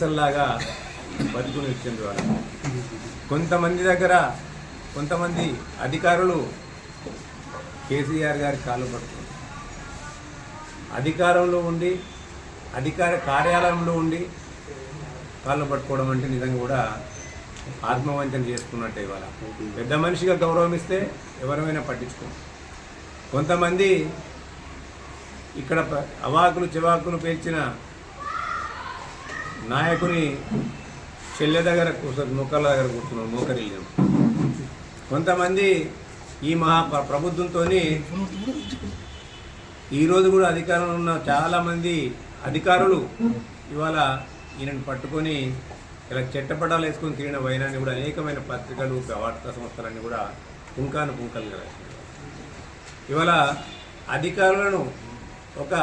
బానిసల్లాగా బతుకుని వచ్చింది వాళ్ళు. కొంతమంది దగ్గర కొంతమంది అధికారులు కేసీఆర్ గారి కాలు పడుతుంది అధికారంలో ఉండి అధికార కార్యాలయంలో ఉండి కాళ్ళు పట్టుకోవడం అంటే నిజంగా కూడా ఆత్మవంచన చేసుకున్నట్టే ఇవాళ. పెద్ద మనిషిగా గౌరవం ఇస్తే ఎవరైనా పట్టించుకో కొంతమంది ఇక్కడ అవాకులు చివాకులు పేల్చిన నాయకుని చెల్లె దగ్గర కూర్చొని మొక్కల దగ్గర కూర్చున్నాం మోకరిల్లాం కొంతమంది ఈ మహా ప్రభుత్వంతో ఈరోజు కూడా అధికారంలో ఉన్న చాలామంది అధికారులు ఇవాళ ఈయనను పట్టుకొని ఇలా చెట్టపడాలు వేసుకొని తిరిగిన వైనాన్ని కూడా అనేకమైన పత్రికలు వార్తా సంస్థలన్నీ కూడా పుంకాను పుంకలు రాసినాయి ఇవాళ అధికారులను ఒక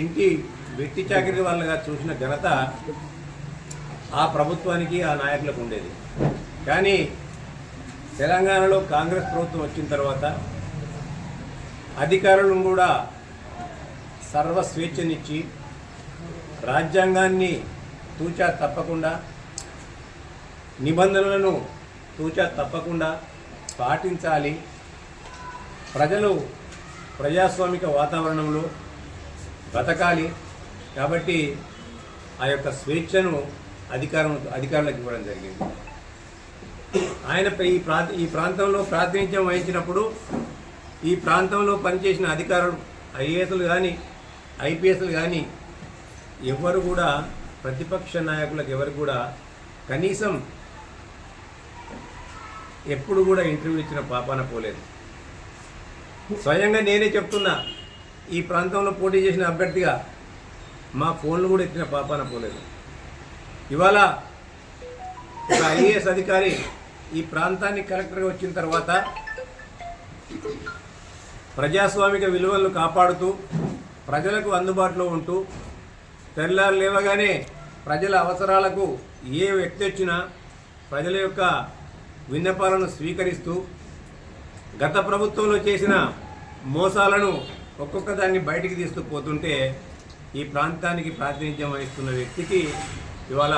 ఇంటి వ్యక్తి చాకరీ వాళ్ళగా చూసిన ఘనత ఆ ప్రభుత్వానికి ఆ నాయకులకు ఉండేది. కానీ తెలంగాణలో కాంగ్రెస్ ప్రభుత్వం వచ్చిన తర్వాత అధికారులను కూడా సర్వ స్వేచ్ఛనిచ్చి రాజ్యాంగాన్ని తూచా తప్పకుండా నిబంధనలను తూచా తప్పకుండా పాటించాలి. ప్రజలు ప్రజాస్వామిక వాతావరణంలో బతకాలి కాబట్టి ఆ యొక్క స్వేచ్ఛను అధికారం అధికారులకు ఇవ్వడం జరిగింది. ఆయన ఈ ప్రాంత ఈ ప్రాంతంలో ప్రాతినిధ్యం వహించినప్పుడు ఈ ప్రాంతంలో పనిచేసిన అధికారులు ఐఏఎస్లు కానీ ఐపీఎస్లు కానీ ఎవరు కూడా ప్రతిపక్ష నాయకులకు ఎవరు కూడా కనీసం ఎప్పుడు కూడా ఇంటర్వ్యూ ఇచ్చిన పాపాన పోలేదు. స్వయంగా నేనే చెప్తున్నా ఈ ప్రాంతంలో పోటీ చేసిన అభ్యర్థిగా మా ఫోన్లు కూడా ఎత్తిన పాపాన పోలేదు. ఇవాళ ఒక ఐఏఎస్ అధికారి ఈ ప్రాంతాన్ని కలెక్టర్గా వచ్చిన తర్వాత ప్రజాస్వామిక విలువలను కాపాడుతూ ప్రజలకు అందుబాటులో ఉంటూ తెల్లారు లేవగానే ప్రజల అవసరాలకు ఏ వ్యక్తి వచ్చినా ప్రజల యొక్క విన్నపాలను స్వీకరిస్తూ గత ప్రభుత్వంలో చేసిన మోసాలను ఒక్కొక్క దాన్ని బయటికి తీస్తూ పోతుంటే ఈ ప్రాంతానికి ప్రాతినిధ్యం వహిస్తున్న వ్యక్తికి ఇవాళ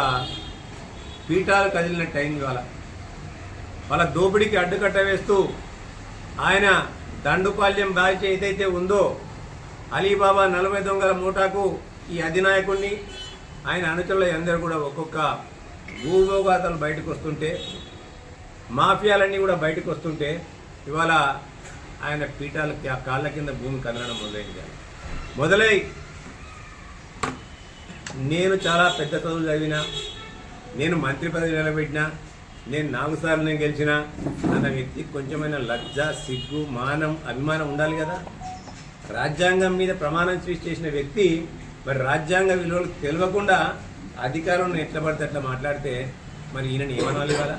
పీఠాలు కదిలిన టైం ఇవాళ. వాళ్ళ దోపిడీకి అడ్డుకట్ట వేస్తూ ఆయన దండుపాల్యం బాధ్యత ఏదైతే ఉందో అలీబాబా నలభై దొంగల మూటాకు ఈ అధినాయకుడిని ఆయన అనుచరుల అందరూ కూడా ఒక్కొక్క భూభోగాతలు బయటకు వస్తుంటే మాఫియాలన్నీ కూడా బయటకు వస్తుంటే ఇవాళ ఆయన పీఠాల ఆ కాళ్ళ కింద భూమి కదలడం మొదలైంది. మొదలై నేను చాలా పెద్ద చదువులు చదివిన నేను మంత్రి పదవి నిలబెట్టిన నేను నాలుగు సార్లు నేను గెలిచిన అన్న వ్యక్తి కొంచెమైనా లజ్జ సిగ్గు మానం అభిమానం ఉండాలి కదా. రాజ్యాంగం మీద ప్రమాణం స్వీచ్ చేసిన వ్యక్తి మరి రాజ్యాంగ విలువలు తెలియకుండా అధికారం ఎట్లా పడితే అట్లా మాట్లాడితే మరి ఈయనని ఏమనాలి కదా?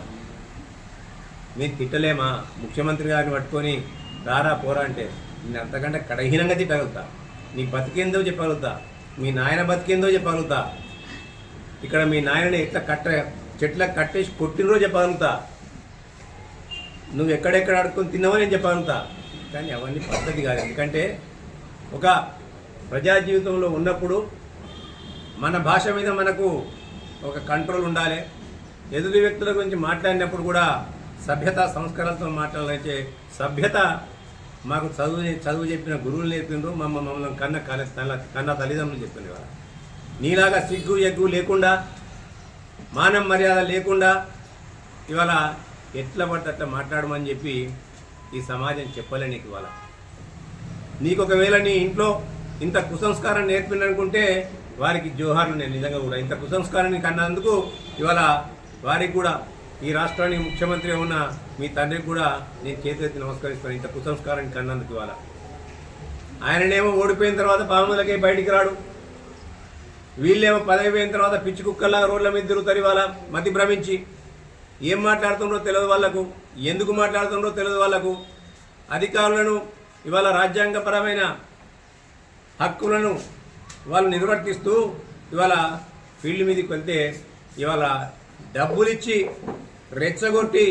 మీరు తిట్టలేమా? ముఖ్యమంత్రి గారిని పట్టుకొని రారా పోరా అంటే నేను అంతకంటే కడహీనంగా తిట్టగలుగుతా. నీ బతికేందో చెప్పగలుగుతా. మీ నాయన బతికేందో చెప్పగలుగుతా. ఇక్కడ మీ నాయనని ఎట్లా కట్ట చెట్లకు కట్టేసి కొట్టినరో చెప్పగలుగుతా. నువ్వు ఎక్కడెక్కడ ఆడుకొని తిన్నావో నేను చెప్పగలుగుతా. కానీ అవన్నీ పద్ధతి కాదు. ఎందుకంటే ఒక ప్రజా జీవితంలో ఉన్నప్పుడు మన భాష మీద మనకు ఒక కంట్రోల్ ఉండాలి. ఎదుటి వ్యక్తుల గురించి మాట్లాడినప్పుడు కూడా సభ్యత సంస్కారాలతో మాట్లాడాలంటే సభ్యత మాకు చదువు చదువు చెప్పిన గురువులు నేర్పిండ్రు మమ్మ మమ్మల్ని కన్న కన్న కన్న తల్లిదండ్రులు చెప్పింది కదా నీలాగా సిగ్గు ఎగ్గు లేకుండా మానం మర్యాద లేకుండా ఇవాళ ఎట్లా పడితే అట్లా మాట్లాడమని చెప్పి ఈ సమాజం చెప్పలే నీకు ఇవాళ. నీకు ఒకవేళ నీ ఇంట్లో ఇంత కుసంస్కారం నేర్పిందనుకుంటే వారికి జోహార్లు నేను నిజంగా కూడా. ఇంత కుసంస్కారాన్ని కన్నందుకు ఇవాళ వారికి కూడా ఈ రాష్ట్రానికి ముఖ్యమంత్రి ఉన్న మీ తండ్రికి కూడా నేను చేతులెత్తి నమస్కరిస్తాను. ఇంత కుసంస్కారాన్ని కన్నందుకు ఇవాళ. ఆయననేమో ఓడిపోయిన తర్వాత బాములకే బయటికి రాడు. వీళ్ళేమో పదవి పోయిన తర్వాత పిచ్చి కుక్కల్లా రోడ్ల మీద తిరుగుతారు ఇవాళ మతి భ్రమించి. ఏం మాట్లాడుతుండో తెలియదు వాళ్ళకు ఎందుకు మాట్లాడుతుండో తెలియదు వాళ్ళకు. అధికారులను ఇవాళ రాజ్యాంగపరమైన హక్కులను వాళ్ళు నిర్వర్తిస్తూ ఇవాళ ఫీల్డ్ మీదకి వెళ్తే ఇవాళ డబ్బులిచ్చి రెచ్చగొట్టి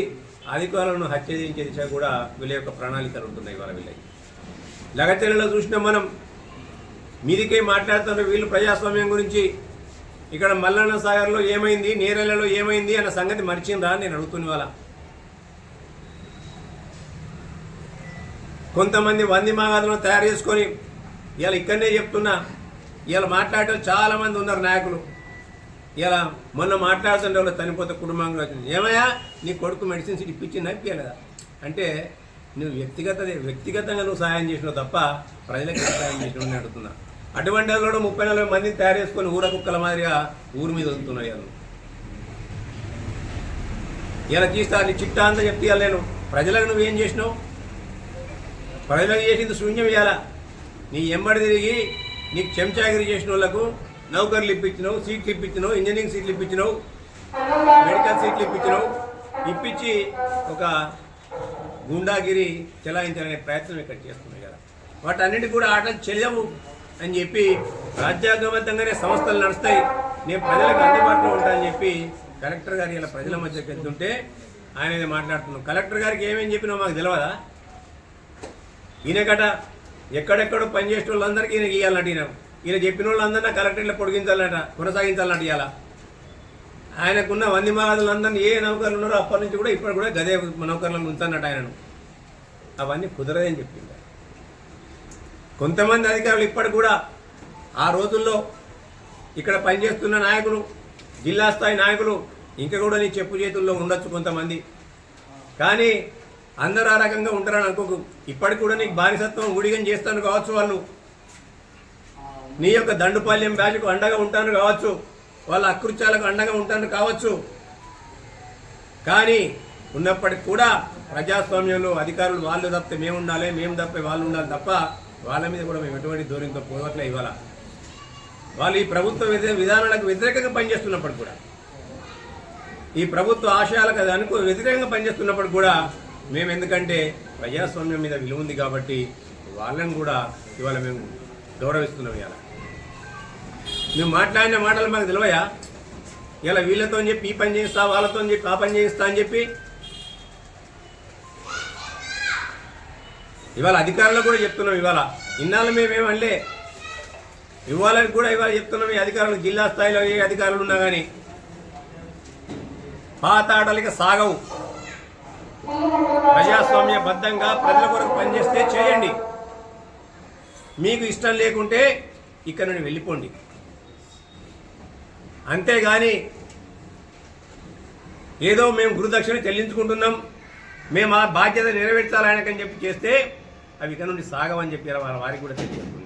అధికారులను హత్య చేయించే దిశ కూడా వీళ్ళ యొక్క ప్రణాళికలు ఉంటున్నాయి వాళ్ళ వీళ్ళకి. లగచర్యలో చూసినా మనం మీదికే మాట్లాడుతున్న వీళ్ళు ప్రజాస్వామ్యం గురించి ఇక్కడ మల్లన్న సాగర్లో ఏమైంది నేరెళ్ళలో ఏమైంది అన్న సంగతి మరిచిందా నేను అడుగుతున్న వాళ్ళ కొంతమంది వంది మాగాదులను తయారు చేసుకొని ఇలా ఇక్కడనే చెప్తున్నా ఇలా మాట్లాడటం చాలామంది ఉన్నారు నాయకులు. ఇలా మొన్న మాట్లాడుతుండే వాళ్ళు చనిపోతే కుటుంబంగా వచ్చింది. ఏమయ్యా నీ కొడుకు మెడిసిన్స్ ఇప్పించి నప్పియలేదా అంటే నువ్వు వ్యక్తిగత వ్యక్తిగతంగా నువ్వు సహాయం చేసినావు తప్ప ప్రజలకు సాయం సహాయం చేసినావు అని అడుగుతున్నా. అటువంటి వాళ్ళు ముప్పై నలభై మందిని తయారు చేసుకొని ఊర కుక్కల మాదిరిగా ఊరి మీద వస్తున్నాయి ఇవాళ ఇలా తీస్తా నీ చిట్టా అంతా చెప్తాను నేను. ప్రజలకు నువ్వేం చేసినావు? ప్రజలకు చేసింది శూన్యం ఇవ్వాలా నీ ఎంబడి తిరిగి నీకు చెంచాగిరి చేసిన వాళ్ళకు నౌకర్లు ఇప్పించినావు సీట్లు ఇప్పించినావు ఇంజనీరింగ్ సీట్లు ఇప్పించినావు మెడికల్ సీట్లు ఇప్పించినావు. ఇప్పించి ఒక గుండాగిరి చెలాయించాలనే ప్రయత్నం ఇక్కడ చేస్తున్నాయి కదా. వాటన్నిటి కూడా ఆటలు చెల్లవు అని చెప్పి రాజ్యాంగబద్ధంగానే సంస్థలు నడుస్తాయి. నేను ప్రజలకు అందుబాటులో ఉంటానని చెప్పి కలెక్టర్ గారు ఇలా ప్రజల మధ్య వెళ్తుంటే ఆయన మాట్లాడుతున్నాం కలెక్టర్ గారికి ఏమేమి చెప్పినా మాకు తెలియదా ఈయనకట ఎక్కడెక్కడో పనిచేసే వాళ్ళందరికీ ఈయన ఇవ్వాలన్నట్టు ఈయన చెప్పిన వాళ్ళందరినీ కలెక్టర్లో పొడిగించాలట కొనసాగించాలన్నట్టు ఇవాళ ఆయనకున్న వంది మహారాజులందరినీ ఏ నౌకర్లు ఉన్నారో అప్పటి నుంచి కూడా ఇప్పటి కూడా గదే నౌకర్లను ఉంచానట ఆయనను. అవన్నీ కుదరదని చెప్పింది కొంతమంది అధికారులు ఇప్పటికి కూడా ఆ రోజుల్లో ఇక్కడ పనిచేస్తున్న నాయకులు జిల్లా స్థాయి నాయకులు ఇంకా కూడా నీ చెప్పు చేతుల్లో ఉండొచ్చు కొంతమంది. కానీ అందరు ఆ రకంగా ఉంటారని అనుకోకు. ఇప్పటికి కూడా నీకు బానిసత్వం గుడిగం చేస్తాను కావచ్చు వాళ్ళు. నీ యొక్క దండుపాల్యం బ్యాచ్కు అండగా ఉంటాను కావచ్చు. వాళ్ళ అకృత్యాలకు అండగా ఉంటాను కావచ్చు. కానీ ఉన్నప్పటికి కూడా ప్రజాస్వామ్యంలో అధికారులు వాళ్ళు తప్పితే మేము ఉండాలి మేము తప్పే వాళ్ళు ఉండాలి తప్ప వాళ్ళ మీద కూడా మేము ఎటువంటి దూరంతో పోవట్లే ఇవ్వాల. వాళ్ళు ఈ ప్రభుత్వ విధానాలకు వ్యతిరేకంగా పనిచేస్తున్నప్పుడు కూడా. ఈ ప్రభుత్వ ఆశయాలకు అది అనుకో వ్యతిరేకంగా పనిచేస్తున్నప్పుడు కూడా మేము ఎందుకంటే ప్రజాస్వామ్యం మీద విలువ ఉంది కాబట్టి వాళ్ళని కూడా ఇవాళ మేము గౌరవిస్తున్నాం ఇవాళ. మేము మాట్లాడిన మాటలు మాకు తెలివయా? ఇలా వీళ్ళతో చెప్పి ఈ పని చేయిస్తా వాళ్ళతో చెప్పి ఆ పని చేయిస్తా అని చెప్పి? ఇవాళ అధికారులకు కూడా చెప్తున్నాం ఇవాళ. ఇన్నాళ్ళు మేమేమనలే ఇవ్వాలని కూడా ఇవాళ చెప్తున్నాం ఈ అధికారులు జిల్లా స్థాయిలో ఏ అధికారులు ఉన్నా కానీ పాత ఆటలకి సాగవు. ప్రజాస్వామ్యబద్ధంగా ప్రజల కొరకు పనిచేస్తే చేయండి. మీకు ఇష్టం లేకుంటే ఇక్కడ నుండి వెళ్ళిపోండి. అంతేగాని ఏదో మేము గురుదక్షిణ చెల్లించుకుంటున్నాం మేము ఆ బాధ్యత నెరవేర్చాలని చెప్పి చేస్తే అవి ఇక్కడ నుండి సాగమని చెప్పి వాళ్ళ వారికి కూడా తెలియజేస్తుంది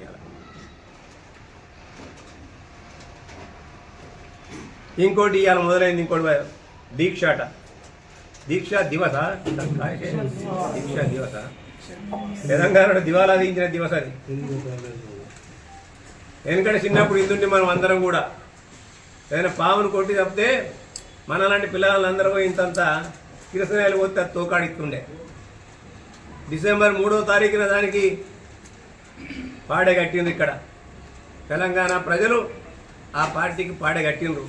ఇంకోటి ఇవాళ మొదలైంది ఇంకోటి దీక్షాట. దీక్షా దివస. దీక్షా దివస. తెలంగాణలో దివాలా దించిన దివస అది. ఎందుకంటే చిన్నప్పుడు ఇందుంటే మనం అందరం కూడా ఏదైనా పామును కొట్టి తప్పితే మనలాంటి పిల్లలందరూ ఇంతంత కిరసనాయలు పోతే అది తోకాడిస్తుండే. డిసెంబర్ మూడో తారీఖున దానికి పాడే కట్టిండ్రు ఇక్కడ. తెలంగాణ ప్రజలు ఆ పార్టీకి పాడే కట్టిండ్రు.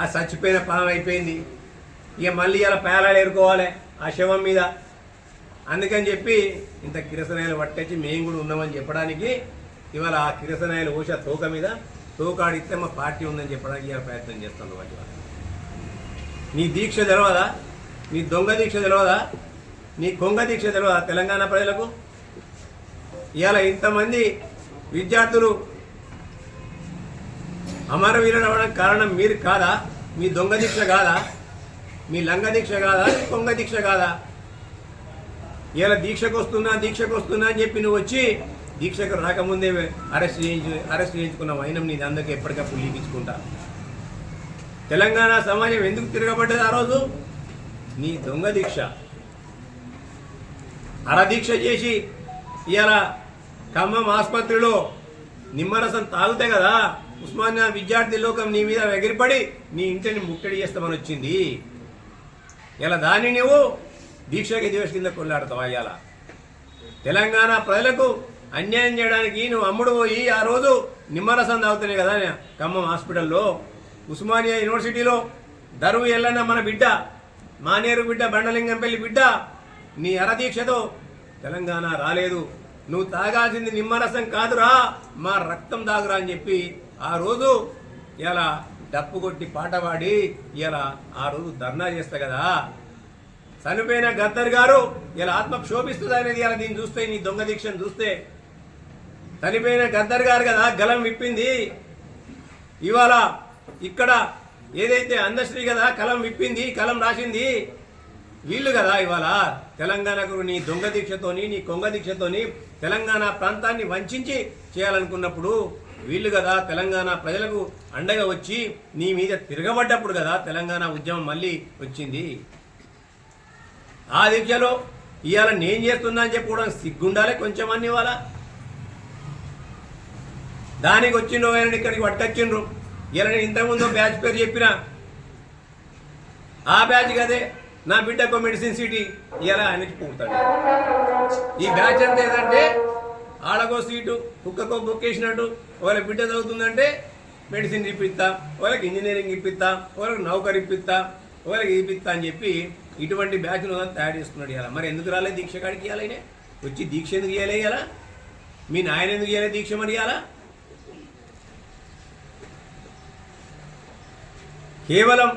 ఆ చచ్చిపోయిన పాము అయిపోయింది. ఇక మళ్ళీ అలా పేలాలు ఏరుకోవాలి ఆ శవం మీద. అందుకని చెప్పి ఇంత కిరసనాయలు పట్టేసి మేము కూడా ఉన్నామని చెప్పడానికి ఇవాళ ఆ కిరసనాయలు ఊష తోక మీద తోకాడిస్తే మా పార్టీ ఉందని చెప్పడానికి ఇవాళ ప్రయత్నం చేస్తాను వాటి నీ దీక్ష తెలవదా? నీ దొంగ దీక్ష తెలవదా? నీ కొంగ దీక్ష తెలవదా తెలంగాణ ప్రజలకు? ఇవాళ ఇంతమంది విద్యార్థులు అమరవీరులు అవ్వడానికి కారణం మీరు కాదా? మీ దొంగ దీక్ష కాదా? మీ లంగ దీక్ష కాదా? మీ కొంగ దీక్ష కాదా? ఇలా దీక్షకు వస్తున్నా దీక్షకు వస్తున్నా అని చెప్పి నువ్వు వచ్చి దీక్షకు రాకముందే అరెస్ట్ చేయించు అరెస్ట్ చేయించుకున్న వైనం నీది అందుకే ఎప్పటికప్పుడు లీకించుకుంటా తెలంగాణ సమాజం ఎందుకు తిరగబడ్డది ఆ రోజు? నీ దొంగ దీక్ష. అరదీక్ష చేసి ఇవాళ ఖమ్మం ఆసుపత్రిలో నిమ్మరసం తాగుతే కదా ఉస్మానియా విద్యార్థి లోకం నీ మీద ఎగిరిపడి నీ ఇంటిని ముట్టడి చేస్తామని వచ్చింది. ఇలా దాన్ని నువ్వు దీక్షకి దివస్ కింద కొల్లాడతావా ఇవాళ తెలంగాణ ప్రజలకు అన్యాయం చేయడానికి నువ్వు అమ్ముడు పోయి ఆ రోజు నిమ్మరసం తాగుతున్నాయి కదా ఖమ్మం హాస్పిటల్లో. ఉస్మానియా యూనివర్సిటీలో దరువు ఎల్లన్న మన బిడ్డ మానేరు బిడ్డ బండలింగంపల్లి బిడ్డ నీ అరదీక్షతో తెలంగాణ రాలేదు. నువ్వు తాగాల్సింది నిమ్మరసం కాదురా మా రక్తం తాగురా అని చెప్పి ఆ రోజు ఇలా డప్పు కొట్టి పాట పాడి ఇలా ఆ రోజు ధర్నా చేస్తా కదా. చనిపోయిన గద్దర్ గారు ఇలా ఆత్మ క్షోభిస్తుంది అనేది ఇలా దీన్ని చూస్తే నీ దొంగ దీక్షను చూస్తే చనిపోయిన గద్దర్ గారు కదా గలం విప్పింది. ఇవాళ ఇక్కడ ఏదైతే అందశ్రీ కదా కలం విప్పింది కలం రాసింది వీళ్ళు కదా ఇవాళ. తెలంగాణకు నీ దొంగ దీక్షతోని నీ కొంగ దీక్షతోని తెలంగాణ ప్రాంతాన్ని వంచి చేయాలనుకున్నప్పుడు వీళ్ళు కదా తెలంగాణ ప్రజలకు అండగా వచ్చి నీ మీద తిరగబడ్డప్పుడు కదా తెలంగాణ ఉద్యమం మళ్ళీ వచ్చింది. ఆ దీక్షలో ఇవాళ నేను చేస్తున్నా అని చెప్పుకోవడం సిగ్గుండాలి కొంచెం అన్ని ఇవాళ. దానికి వచ్చిండ్రు ఆయన ఇక్కడికి పట్టుకొచ్చిండ్రు. ఇలా నేను ఇంతకుముందు బ్యాచ్ పేరు చెప్పిన. ఆ బ్యాచ్ కదే నా బిడ్డకు మెడిసిన్ సిటీ ఇలా ఆయనకి పుడతాడు ఈ బ్యాచ్ అంతా ఏంటంటే ఆడకో సీటు కుక్కకో బుక్ వేసినట్టు వాళ్ళ బిడ్డ చదువుతుందంటే మెడిసిన్ ఇప్పిస్తా వాళ్ళకి ఇంజనీరింగ్ ఇప్పిస్తా వాళ్ళకి నౌకర్ ఇప్పిస్తా వాళ్ళకి ఇప్పిస్తా అని చెప్పి ఇటువంటి బ్యాచ్లు తయారు చేసుకున్నాడు ఇలా మరి ఎందుకు రాలేదు దీక్ష కాడికి ఇవ్వాలి వచ్చి దీక్ష ఎందుకు ఇవ్వాలి ఇలా మీ నాయన ఎందుకు ఇవ్వాలి దీక్ష మరి ఇవ్వాలా కేవలం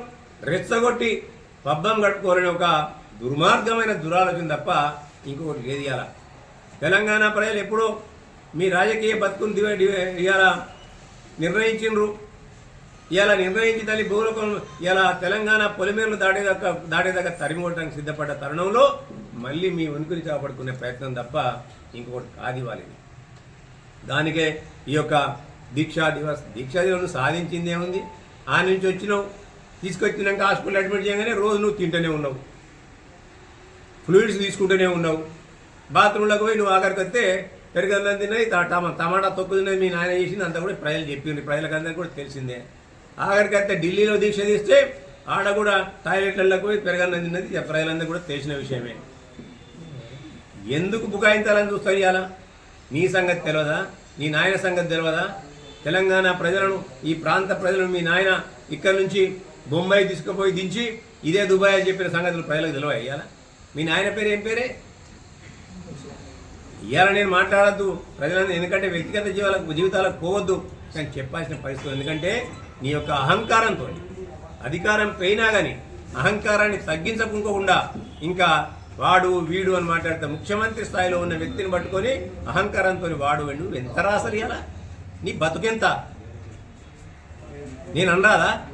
రెచ్చగొట్టి పబ్బం కట్టుకోరని ఒక దుర్మార్గమైన దురాలోచన తప్ప ఇంకొకటి లేదు ఇవాళ తెలంగాణ ప్రజలు ఎప్పుడో మీ రాజకీయ బతుకుని ఇవాళ నిర్ణయించిండ్రు. ఇలా నిర్ణయించి తల్లి భూలోకం ఇలా తెలంగాణ పొలిమేరలు దాటేదాకా దాటేదాకా తరిమి సిద్ధపడ్డ తరుణంలో మళ్ళీ మీ ఉనికిని కాపాడుకునే ప్రయత్నం తప్ప ఇంకొకటి కాదు ఇవ్వాలి దానికే ఈ యొక్క దీక్షా దివస్ దీక్షా దివస్ సాధించిందేముంది? ఆ నుంచి వచ్చినావు తీసుకొచ్చినాక హాస్పిటల్ అడ్మిట్ చేయగానే రోజు నువ్వు తింటూనే ఉన్నావు. ఫ్లూయిడ్స్ తీసుకుంటూనే ఉన్నావు. బాత్రూంలోకి పోయి నువ్వు ఆఖరికి వస్తే పెరుగన్నం తిన్నాయి టమాటా తొక్కు తిన్నది మీ నాయన చేసింది అంతా కూడా ప్రజలు చెప్పింది ప్రజలకందరికీ కూడా తెలిసిందే. ఆఖరికి అయితే ఢిల్లీలో దీక్ష తీస్తే ఆడ కూడా టాయిలెట్లకు పోయి పెరగన్నం తిన్నది ప్రజలందరూ కూడా తెలిసిన విషయమే. ఎందుకు బుకాయించాలని చూస్తారు ఇవాళ? నీ సంగతి తెలియదా నీ నాయన సంగతి తెలియదా తెలంగాణ ప్రజలను ఈ ప్రాంత ప్రజలను మీ నాయన ఇక్కడి నుంచి బొంబాయి తీసుకుపోయి దించి ఇదే దుబాయ్ అని చెప్పిన సంగతులు ప్రజలకు తెలియ ఇవాళ మీ నాయన పేరు ఏం పేరే? ఇవాళ నేను మాట్లాడద్దు. ప్రజలను ఎందుకంటే వ్యక్తిగత జీవాలకు జీవితాలకు పోవద్దు కానీ చెప్పాల్సిన పరిస్థితి ఎందుకంటే నీ యొక్క అహంకారంతో అధికారం పోయినా కానీ అహంకారాన్ని తగ్గించకుండా ఇంకా వాడు వీడు అని మాట్లాడితే ముఖ్యమంత్రి స్థాయిలో ఉన్న వ్యక్తిని పట్టుకొని అహంకారంతో వాడు వెండు ఎంత రాసలు నీ బతుకెంత? నేను అనరాదా?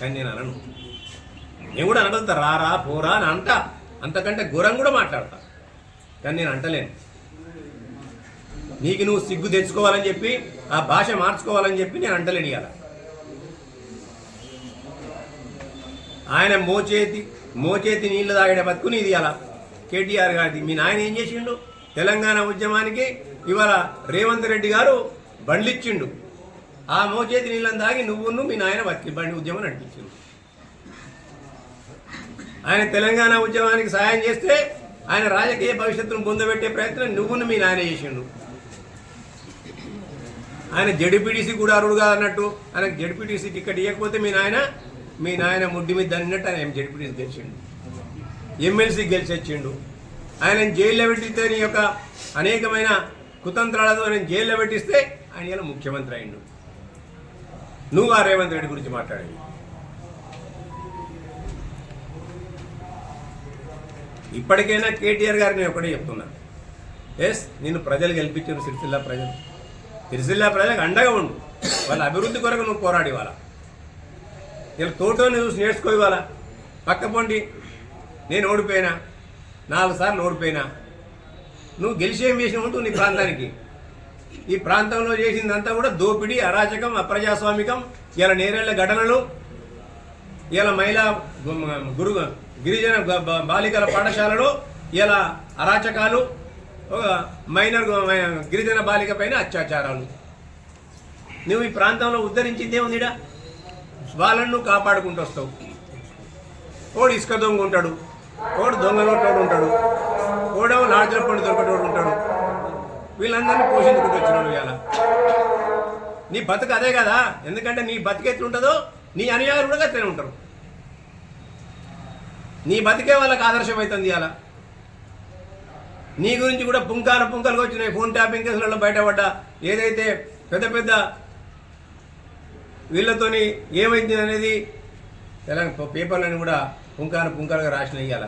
కానీ నేను అనను. నేను కూడా అనడంత రారా పోరా అని అంట. అంతకంటే ఘోరం కూడా మాట్లాడతా. కానీ నేను అంటలేను. నీకు నువ్వు సిగ్గు తెచ్చుకోవాలని చెప్పి ఆ భాష మార్చుకోవాలని చెప్పి నేను అంటలేను ఇవాళ ఆయన మోచేతి మోచేతి నీళ్ళు తాగడే బతుకు నీది ఇవాళ కేటీఆర్ గారిది. మీ నాయన ఏం చేసిండు? తెలంగాణ ఉద్యమానికి ఇవాళ రేవంత్ రెడ్డి గారు బండ్లు ఇచ్చిండు ఆ మోచేతి నీళ్ళని తాగి నువ్వును మీ నాయన బతికి బండి ఉద్యమం నడిపించిండు. ఆయన తెలంగాణ ఉద్యమానికి సహాయం చేస్తే ఆయన రాజకీయ భవిష్యత్తును పొందబెట్టే ప్రయత్నం నువ్వును మీ నాయన చేసిండు. ఆయన జడిపిడిసి కూడా అరుడు కాదన్నట్టు ఆయన జడిపిడిసి టికెట్ ఇవ్వకపోతే మీ నాయన మీ నాయన ముడ్డి మీద అన్నట్టు ఆయన జడిపిడిసి గెలిచిండు. ఎమ్మెల్సీ గెలిచొచ్చిండు. ఆయన జైల్లో పెట్టితే నీ యొక్క అనేకమైన కుతంత్రాలతో నేను జైల్లో పెట్టిస్తే ఆయన ఇలా ముఖ్యమంత్రి అయిండు. నువ్వు ఆ రేవంత్ రెడ్డి గురించి మాట్లాడేది. ఇప్పటికైనా కేటీఆర్ గారికి నేను ఒకటే చెప్తున్నా. ఎస్ నేను ప్రజలు గెలిపించాను సిరిసిల్ల ప్రజలు. సిరిసిల్ల ప్రజలకు అండగా ఉండు. వాళ్ళ అభివృద్ధి కొరకు నువ్వు పోరాడి ఇవాళ ఇలా తోటని చూసి నేర్చుకో ఇవాళ పక్క పొండి. నేను ఓడిపోయినా. నాలుగు సార్లు ఓడిపోయినా. నువ్వు గెలిచి ఏం చేసినావు నీ ప్రాంతానికి? ఈ ప్రాంతంలో చేసిందంతా కూడా దోపిడీ అరాచకం అప్రజాస్వామికం ఇలా నేరేళ్ళ ఘటనలు ఇలా మహిళా గురు గిరిజన బాలికల పాఠశాలలో ఇలా అరాచకాలు ఒక మైనర్ గిరిజన బాలిక పైన అత్యాచారాలు. నువ్వు ఈ ప్రాంతంలో ఉద్ధరించిందే ఉందిడా వాళ్ళను నువ్వు కాపాడుకుంటూ వస్తావు. ఓడు ఇసుక దొంగ ఉంటాడు. ఓడు దొంగ ఉంటాడు. ఓడవ లాడ్జ్ల పండు దొరకటోడు ఉంటాడు. వీళ్ళందరినీ పోషించుకుంటూ వచ్చినాడు ఇవాళ. నీ బతుకు అదే కదా? ఎందుకంటే నీ బతుకు ఎట్లుంటుందో నీ అనుయాయులు కూడా అట్లనే ఉంటారు. నీ బతికే వాళ్ళకి ఆదర్శమవుతుంది అలా నీ గురించి కూడా పుంకాలు పుంకలుగా వచ్చినాయి. ఫోన్ ట్యాపింగ్ కేసులలో బయటపడ్డ. ఏదైతే పెద్ద పెద్ద వీళ్ళతోని ఏమైంది అనేది తెలంగాణ పేపర్లను కూడా పుంకాలు పుంకాలుగా రాసిన ఇయ్యాల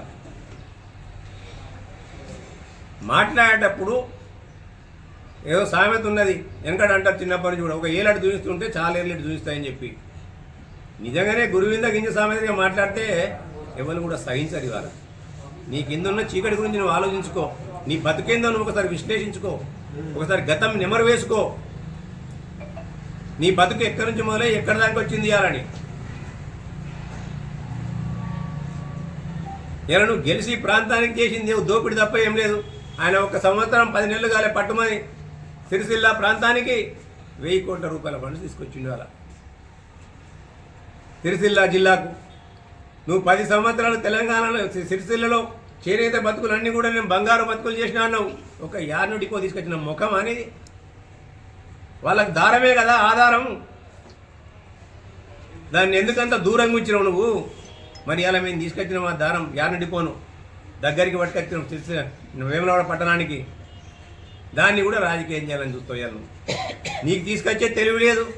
మాట్లాడేటప్పుడు ఏదో సామెత ఉన్నది. వెనకడ అంటారు చిన్నప్పటి నుంచి కూడా ఒక ఏలాడు చూపిస్తుంటే చాలా ఏళ్ళటి చూపిస్తాయని చెప్పి. నిజంగానే గురువింద గింజ సామెతగా మాట్లాడితే ఎవరు కూడా సహించరు ఇవాళ. నీ కింద ఉన్న చీకటి గురించి నువ్వు ఆలోచించుకో. నీ బతికేందో నువ్వు ఒకసారి విశ్లేషించుకో. ఒకసారి గతం నెమరు వేసుకో. నీ బతుకు ఎక్కడి నుంచి మొదలై ఎక్కడి దాకా వచ్చింది ఇవ్వాలని ఇలా నువ్వు గెలిచి ప్రాంతానికి చేసింది దోపిడి తప్ప ఏం లేదు. ఆయన ఒక సంవత్సరం పది నెలలు కాలే పట్టుమని సిరిసిల్ల ప్రాంతానికి వెయ్యి కోట్ల రూపాయల ఫండ్స్ తీసుకొచ్చిండు అలా. సిరిసిల్ల జిల్లాకు నువ్వు పది సంవత్సరాలు తెలంగాణలో సిరిసిల్లలో చేనేత బతుకులన్నీ కూడా నేను బంగారు బతుకులు చేసినా అన్నావు. ఒక యార్నుడికో తీసుకొచ్చిన ముఖం అనేది వాళ్ళకి దారమే కదా ఆధారం. దాన్ని ఎందుకంత దూరంగా ఉంచినావు నువ్వు? మరి అలా మేము తీసుకొచ్చిన మా దారం యార్నుడిపోను దగ్గరికి పట్టుకొచ్చిన నువ్వు వేములవాడ పట్టణానికి దాన్ని కూడా రాజకీయం చేయాలని చూస్తావు నువ్వు నీకు తీసుకొచ్చే తెలివి లేదు.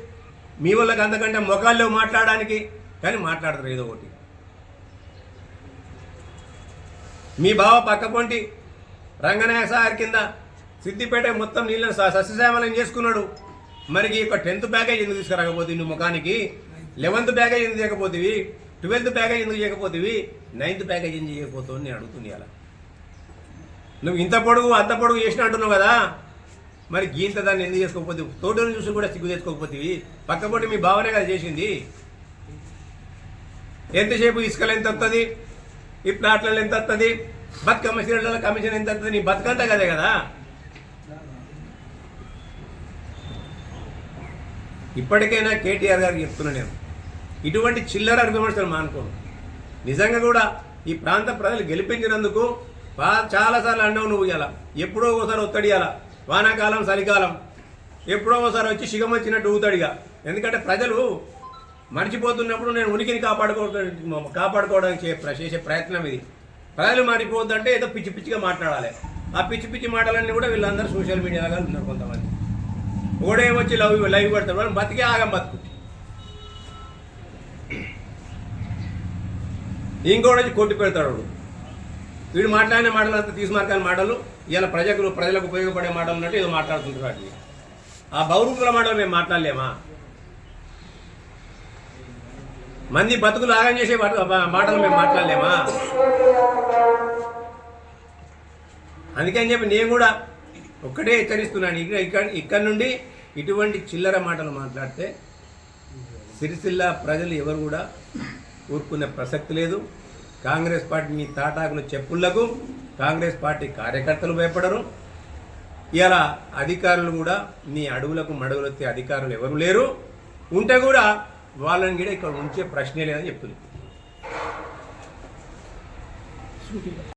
మీ వాళ్ళకి అంతకంటే మొఖాల్లో మాట్లాడడానికి కానీ మాట్లాడతారు ఏదో ఒకటి. మీ బావ పక్కపొంటి రంగనాయక సార్ కింద సిద్దిపేట మొత్తం నీళ్ళని స- సస్యశ్యామలం చేసుకున్నాడు. మరి ఈ యొక్క టెన్త్ ప్యాకేజ్ ఎందుకు తీసుకురాకపోతే నువ్వు ముఖానికి? లెవెన్త్ ప్యాకేజ్ ఎందుకు చేయకపోతేవి ట్వెల్త్ ప్యాకేజ్ ఎందుకు చేయకపోతేవి? నైన్త్ ప్యాకేజ్ ఎందుకు చేయకపోతావు అని నేను అడుగుతుంది అలా నువ్వు ఇంత పొడుగు అంత పొడుగు చేసిన అంటున్నావు కదా? మరి గీంత దాన్ని ఎందుకు చేసుకోకపోతే తోటను చూసి కూడా సిగ్గు చేసుకోకపోతే పక్కపొంటి మీ భావనే కదా చేసింది. ఎంతసేపు ఇసుకలు ఎంత వస్తుంది ఈ ప్లాట్లలో ఎంత వస్తుంది బతుకమ్మ సీరియళ్ళ కమిషన్ ఎంత వస్తుంది నీ బతుకంతా కదే కదా? ఇప్పటికైనా కేటీఆర్ గారికి చెప్తున్నా నేను. ఇటువంటి చిల్లర విమర్శలు మానుకోను నిజంగా కూడా ఈ ప్రాంత ప్రజలు గెలిపించినందుకు బా- చాలాసార్లు అన్నావు నువ్వు ఇలా ఎప్పుడో ఒకసారి ఒత్తడి ఇలా వానాకాలం చలికాలం. ఎప్పుడో ఒకసారి వచ్చి శిగం వచ్చినట్టు ఊతడిగా ఎందుకంటే ప్రజలు మర్చిపోతున్నప్పుడు నేను ఉనికిని కాపాడుకోవడం కాపాడుకోవడానికి చేసే ప్రయత్నం ఇది. ప్రజలు మారిపోద్దంటే ఏదో పిచ్చి పిచ్చిగా మాట్లాడాలి. ఆ పిచ్చి పిచ్చి మాటలన్నీ కూడా వీళ్ళందరూ సోషల్ మీడియాలో ఉన్నారు కొంతమంది. ఓడేమొచ్చి లవ్ లైవ్ పెడతాడు బతికే ఆగం బతుకు. ఇంకోటి వచ్చి కొట్టి పెడతాడు వీడు. మాట్లాడిన మాటలు అంతా తీసుమార్కాని మాటలు ఇలా ప్రజలకు ప్రజలకు ఉపయోగపడే మాటలు ఉన్నట్టు ఏదో మాట్లాడుతుంటారు వాటిని ఆ బౌరూపుల మాటలు మేము మాట్లాడలేమా? మంది బతుకులు ఆగం చేసే వాటి- మాటలు మేము మాట్లాడలేమా? అందుకని చెప్పి నేను కూడా ఒక్కటే హెచ్చరిస్తున్నాను. ఇక్కడ ఇక్కడ ఇక్కడ నుండి ఇటువంటి చిల్లర మాటలు మాట్లాడితే సిరిసిల్ల ప్రజలు ఎవరు కూడా ఊరుకునే ప్రసక్తి లేదు. కాంగ్రెస్ పార్టీ మీ తాటాకుల చెప్పుళ్ళకు కాంగ్రెస్ పార్టీ కార్యకర్తలు భయపడరు. ఇలా అధికారులు కూడా మీ అడవులకు మడవులెత్తే అధికారులు ఎవరు లేరు. ఉంటే కూడా వాళ్ళని కూడా ఇక్కడ ఉంచే ప్రశ్నే లేదని చెప్తుంది